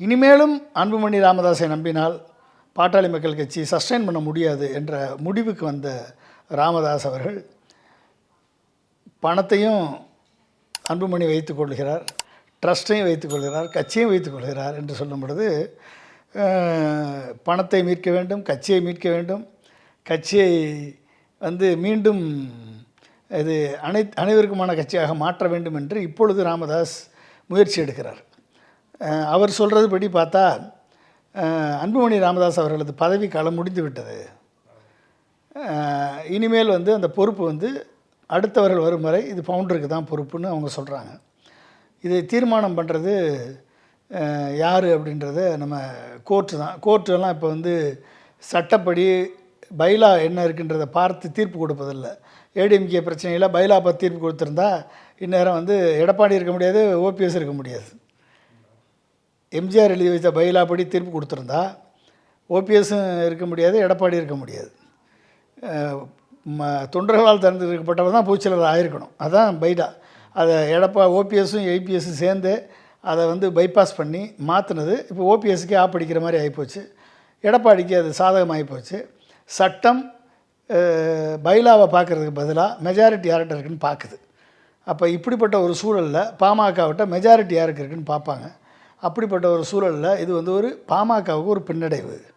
இனிமேலும் அன்புமணி ராமதாஸை நம்பினால் பாட்டாளி மக்கள் கட்சி சஸ்டெயின் பண்ண முடியாது என்ற முடிவுக்கு வந்த ராமதாஸ் அவர்கள் பணத்தையும் அன்புமணி வைத்துக் கொள்கிறார் ட்ரஸ்ட்டையும் வைத்துக் கொள்கிறார் கட்சியும் வைத்துக் கொள்கிறார் என்று சொல்லும் பொழுது பணத்தை மீட்க வேண்டும் கட்சியை மீட்க வேண்டும். கட்சியை வந்து மீண்டும் இது அனை அனைவருக்குமான கட்சியாக மாற்ற வேண்டும் என்று இப்பொழுது ராமதாஸ் முயற்சி எடுக்கிறார். அவர் சொல்கிறது படி பார்த்தா அன்புமணி ராமதாஸ் அவர்களது பதவி காலம் முடிந்து விட்டது இனிமேல் வந்து அந்த பொறுப்பு வந்து அடுத்தவர்கள் வரும் வரை இது ஃபவுண்டருக்கு தான் பொறுப்புன்னு அவங்க சொல்கிறாங்க இதை தீர்மானம் பண்ணுறது யார் அப்படின்றத நம்ம கோர்ட்டு தான். கோர்ட்டெல்லாம் இப்போ வந்து சட்டப்படி பைலா என்ன இருக்குன்றதை பார்த்து தீர்ப்பு கொடுப்பதில்லை. ஏடிஎம்கே பிரச்சனையில் பைலா பார்த்து தீர்ப்பு கொடுத்துருந்தா இந்நேரம் வந்து எடப்பாடி இருக்க முடியாது ஓபிஎஸ் இருக்க முடியாது. எம்ஜிஆர் எழுதி வைத்த பைலா படி தீர்ப்பு கொடுத்துருந்தா ஓபிஎஸும் இருக்க முடியாது எடப்பாடி இருக்க முடியாது. ம தொண்டர்களால் தேர்ந்தெடுக்கப்பட்டவர் தான் பூச்சலர் ஆயிருக்கணும். அதுதான் பைடா அதை எடப்பா ஓபிஎஸும் ஏபிஎஸும் சேர்ந்து அதை வந்து பைபாஸ் பண்ணி மாற்றினது இப்போ ஓபிஎஸ்க்கே ஆப்படிக்கிற மாதிரி ஆகிப்போச்சு எடப்பாடிக்கு அது சாதகமாகி போச்சு சட்டம் பைலாவை பார்க்குறதுக்கு பதிலாக மெஜாரிட்டி யார்கிட்ட இருக்குன்னு பார்க்குது. அப்போ இப்படிப்பட்ட ஒரு சூழலில் பாமகவிட்ட மெஜாரிட்டி யாருக்கு இருக்குன்னு பார்ப்பாங்க. அப்படிப்பட்ட ஒரு சூழலில் இது வந்து ஒரு பாமகவுக்கு ஒரு பின்னடைவு.